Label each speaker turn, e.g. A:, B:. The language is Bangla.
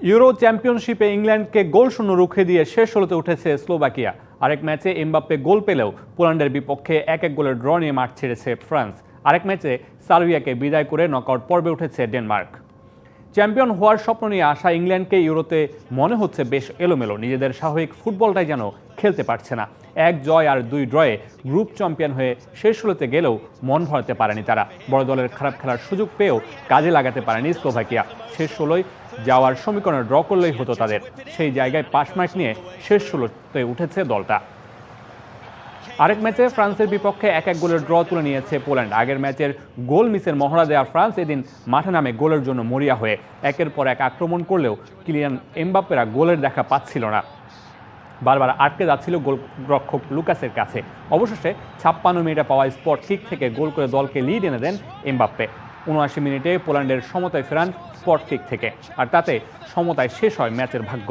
A: ইউরো চ্যাম্পিয়নশিপে ইংল্যান্ডকে গোল শূন্য রুখে দিয়ে শেষ হলোতে উঠেছে স্লোভাকিয়া। আরেক ম্যাচে এমবাপ্পে গোল পেলেও পোল্যান্ডের বিপক্ষে এক এক গোলের ড্র নিয়ে মাঠ ছেড়েছে ফ্রান্স। আরেক ম্যাচে সার্বিয়াকে বিদায় করে নকআউট পর্বে উঠেছে ডেনমার্ক। চ্যাম্পিয়ন হওয়ার স্বপ্ন নিয়ে আসা ইংল্যান্ডকে ইউরোতে মনে হচ্ছে বেশ এলোমেলো। নিজেদের স্বাভাবিক ফুটবলটাই যেন খেলতে পারছে না। এক জয় আর দুই ড্রয়ে গ্রুপ চ্যাম্পিয়ন হয়ে শেষ ষোলোতে গেলেও মন ভরাতে পারেনি তারা। বড় দলের খারাপ খেলার সুযোগ পেয়েও কাজে লাগাতে পারেনি স্লোভাকিয়া। শেষ ষোলোয় যাওয়ার সমীকরণে ড্র করলেই হতো তাদের। সেই জায়গায় পাঁচ মার্ক নিয়ে শেষ ষোলোতে উঠেছে দলটা। আরেক ম্যাচে ফ্রান্সের বিপক্ষে এক এক গোলের ড্র তুলে নিয়েছে পোল্যান্ড। আগের ম্যাচের গোল মিসের মহড়া দেওয়া ফ্রান্স এদিন মাঠে নামে গোলের জন্য মরিয়া হয়ে একের পর এক আক্রমণ করলেও কিলিয়ান এমবাপ্পেরা গোলের দেখা পাচ্ছিল না। বারবার আটকে যাচ্ছিল গোলরক্ষক লুকাসের কাছে। অবশেষে ছাপ্পান্ন মিনিটে পাওয়া স্পট কিক থেকে গোল করে দলকে লিড এনে দেন এমবাপ্পে। উনআশি মিনিটে পোল্যান্ডের সমতায় ফেরান স্পট কিক থেকে, আর তাতে সমতায় শেষ হয় ম্যাচের ভাগ্য।